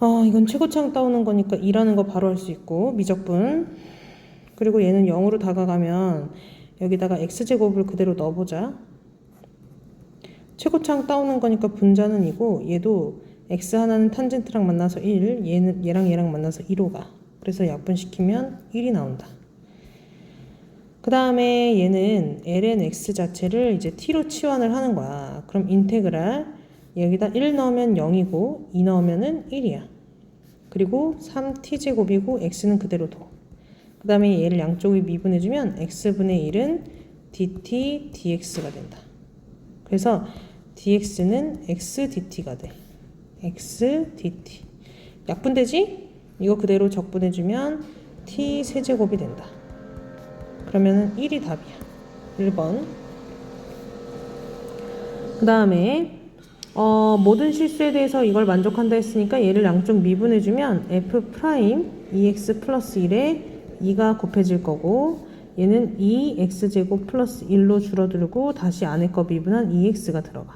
어, 이건 최고창 따오는 거니까 2라는 거 바로 할 수 있고 미적분. 그리고 얘는 0으로 다가가면 여기다가 x제곱을 그대로 넣어보자. 최고창 따오는 거니까 분자는 이고 얘도 x 하나는 탄젠트랑 만나서 1 얘는 얘랑 얘랑 만나서 2로 가. 그래서 약분시키면 1이 나온다. 그 다음에 얘는 ln x 자체를 이제 t로 치환을 하는 거야. 그럼 인테그랄 여기다 1 넣으면 0이고 2 넣으면은 1이야. 그리고 3t제곱이고 x는 그대로 둬. 그 다음에 얘를 양쪽을 미분해주면 x분의 1은 dt dx가 된다. 그래서 dx는 x dt가 돼. x dt. 약분되지? 이거 그대로 적분해주면 t 세제곱이 된다. 그러면은 1이 답이야. 1번. 그 다음에 어, 모든 실수에 대해서 이걸 만족한다 했으니까 얘를 양쪽 미분해주면 f 프라임 2x 플러스 1에 2가 곱해질 거고 얘는 2x제곱 플러스 1로 줄어들고 다시 안에 거 미분한 2x가 들어가.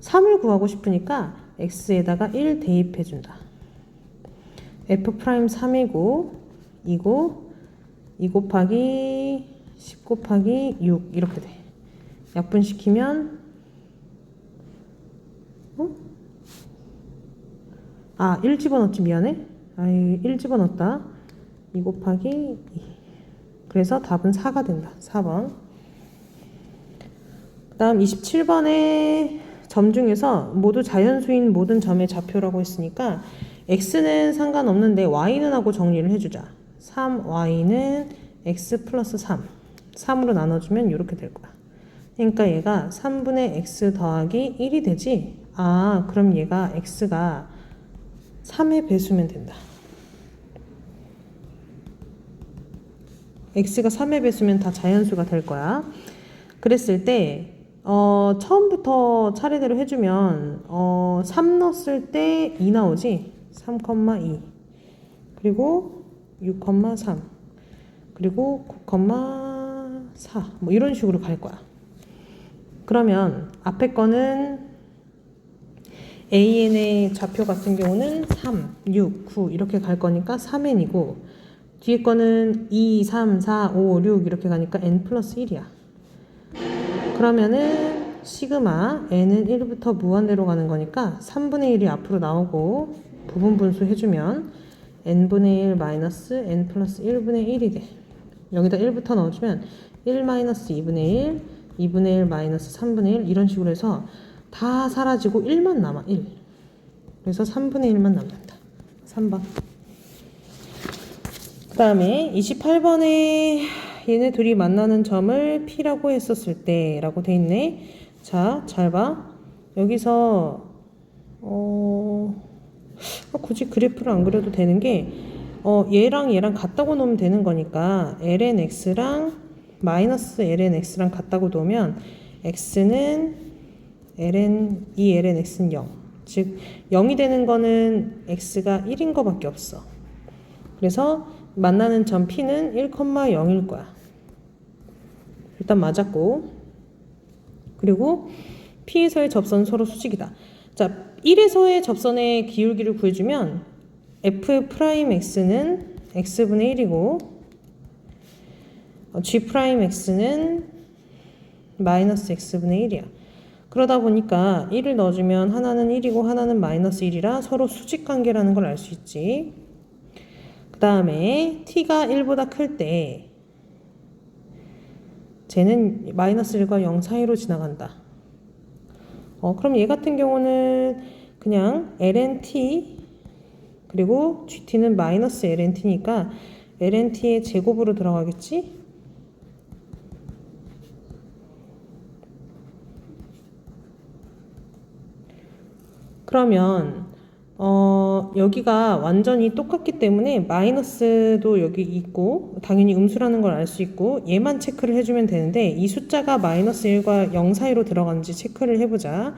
3을 구하고 싶으니까 x에다가 1 대입해준다. f 프라임 3이고 2고 2 곱하기 10 곱하기 6 이렇게 돼. 약분시키면 어? 아, 1 집어넣지 미안해. 아이, 1 집어넣었다. 2 곱하기 2. 그래서 답은 4가 된다. 4번. 그 다음 27번에 점 중에서 모두 자연수인 모든 점의 좌표라고 했으니까 x는 상관없는데 y는 하고 정리를 해주자. 3y는 x 플러스 3. 3으로 나눠주면 이렇게 될 거야. 그러니까 얘가 3분의 x 더하기 1이 되지? 아, 그럼 얘가 x가 3의 배수면 된다. x가 3의 배수면 다 자연수가 될 거야. 그랬을 때, 어, 처음부터 차례대로 해주면, 어, 3 넣었을 때 2 나오지? 3,2. 그리고 6,3 그리고 9,4 뭐 이런 식으로 갈 거야. 그러면 앞에 거는 AN의 좌표 같은 경우는 3, 6, 9 이렇게 갈 거니까 3n이고 뒤에 거는 2, 3, 4, 5, 6 이렇게 가니까 n 플러스 1이야. 그러면은 시그마 n은 1부터 무한대로 가는 거니까 3분의 1이 앞으로 나오고 부분 분수 해주면 n분의 1 마이너스 n 플러스 1분의 1이 돼. 여기다 1부터 넣어주면 1 마이너스 2분의 1, 2분의 1 마이너스 3분의 1 이런 식으로 해서 다 사라지고 1만 남아 1. 그래서 3분의 1만 남는다. 3번. 그 다음에 28번에 얘네 둘이 만나는 점을 P라고 했었을 때 라고 돼 있네. 자, 잘 봐. 여기서 어... 어, 굳이 그래프를 안 그려도 되는 게 어, 얘랑 얘랑 같다고 놓으면 되는 거니까 lnx랑 마이너스 lnx랑 같다고 놓으면 x는 ln 이 lnx는 0. 즉 0이 되는 거는 x가 1인 거밖에 없어. 그래서 만나는 점 p는 1,0일 거야. 일단 맞았고 그리고 p에서의 접선 서로 수직이다. 자, 1에서의 접선의 기울기를 구해주면 f 프라임 x는 x분의 1이고 g 프라임 x는 마이너스 x분의 1이야. 그러다 보니까 1을 넣어주면 하나는 1이고 하나는 마이너스 1이라 서로 수직 관계라는 걸 알 수 있지. 그 다음에 t가 1보다 클 때 쟤는 마이너스 1과 0 사이로 지나간다. 어, 그럼 얘 같은 경우는 그냥 lnt 그리고 gt는 마이너스 lnt니까 lnt의 제곱으로 들어가겠지? 그러면 어, 여기가 완전히 똑같기 때문에 마이너스도 여기 있고 당연히 음수라는 걸 알 수 있고 얘만 체크를 해주면 되는데 이 숫자가 마이너스 1과 0 사이로 들어가는지 체크를 해보자.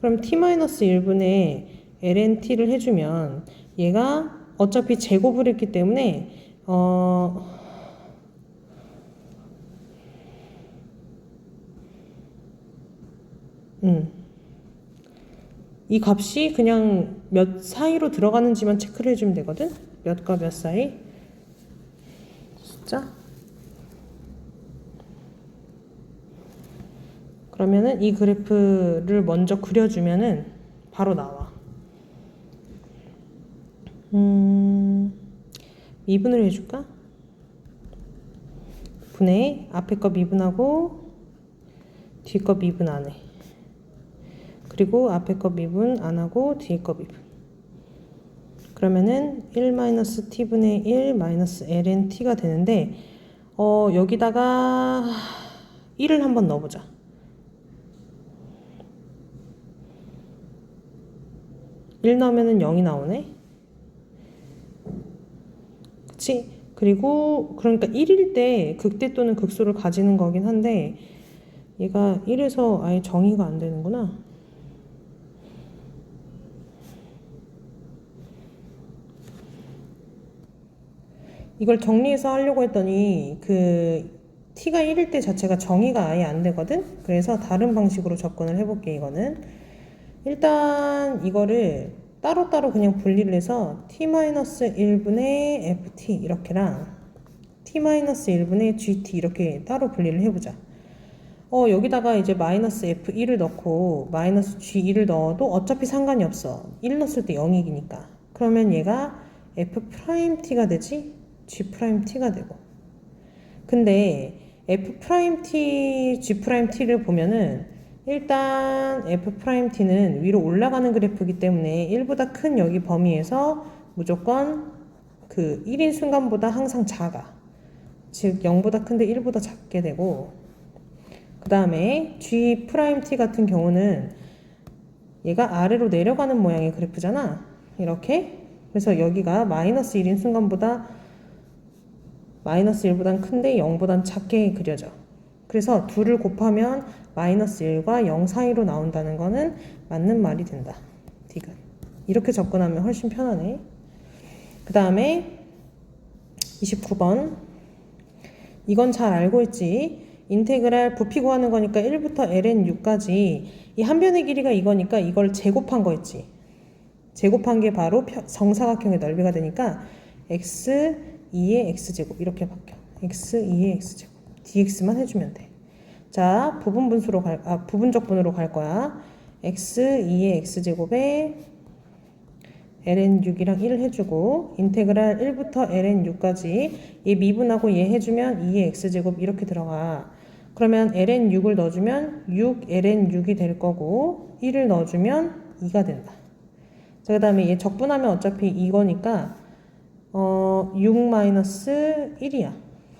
그럼 t-1분의 lnt를 해주면 얘가 어차피 제곱을 했기 때문에 어, 음. 이 값이 그냥 몇 사이로 들어가는지만 체크를 해주면 되거든. 몇과 몇 사이. 숫자. 그러면은 이 그래프를 먼저 그려주면은 바로 나와. 음, 미분을 해줄까? 분의 앞에 거 미분하고 뒤 거 미분 안 해. 그리고 앞에 거 미분 안 하고 뒤에 거 미분. 그러면은 1-t분의 1 마이너스 ln t가 되는데 어, 여기다가 1을 한번 넣어보자. 일 넣으면은 0이 나오네. 그치? 그리고 그러니까 1일 때 극대 또는 극소를 가지는 거긴 한데 얘가 1에서 아예 정의가 안 되는구나. 이걸 정리해서 하려고 했더니 그 t가 1일 때 자체가 정의가 아예 안 되거든? 그래서 다른 방식으로 접근을 해볼게 이거는. 일단 이거를 따로따로 그냥 분리를 해서 t-1분의 ft 이렇게랑 t-1분의 gt 이렇게 따로 분리를 해보자. 어 여기다가 이제 마이너스 f1을 넣고 마이너스 g1을 넣어도 어차피 상관이 없어. 1 넣었을 때 0이니까. 그러면 얘가 f't가 되지 g't가 되고 근데 f't, g't를 보면은 일단 f't는 위로 올라가는 그래프이기 때문에 1보다 큰 여기 범위에서 무조건 그 1인 순간보다 항상 작아. 즉 0보다 큰데 1보다 작게 되고 그 다음에 g't 같은 경우는 얘가 아래로 내려가는 모양의 그래프잖아. 이렇게. 그래서 여기가 마이너스 1인 순간보다 마이너스 1보단 큰데 0보단 작게 그려져. 그래서 둘을 곱하면 마이너스 1과 0 사이로 나온다는 거는 맞는 말이 된다. 디귿. 이렇게 접근하면 훨씬 편하네. 그 다음에 29번. 이건 잘 알고 있지. 인테그랄 부피 구하는 거니까 1부터 ln6까지 이 한 변의 길이가 이거니까 이걸 제곱한 거 있지. 제곱한 게 바로 펴- 정사각형의 넓이가 되니까 x 2의 x제곱 이렇게 바뀌어. x 2의 x제곱. dx만 해주면 돼. 자, 부분 분수로 갈, 아, 부분적 분으로 갈 거야. x 2의 x제곱에 ln 6이랑 1 해주고 인테그랄 1부터 ln 6까지 얘 미분하고 얘 해주면 2의 x제곱 이렇게 들어가. 그러면 ln 6을 넣어주면 6 ln 6이 될 거고 1을 넣어주면 2가 된다. 자, 그 다음에 얘 적분하면 어차피 이거니까 어, 6 마이너스 1이야.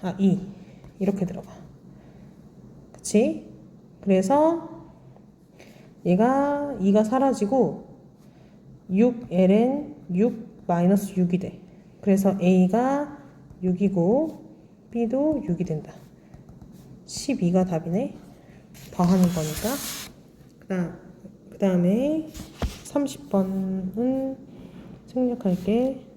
아, 2. 이렇게 들어가. 그치? 그래서 얘가 2가 사라지고 6ln 6 마이너스 6이 돼. 그래서 a가 6이고 b도 6이 된다. 12가 답이네. 더 하는 거니까. 그다음 그다음에 30번은 생략할게.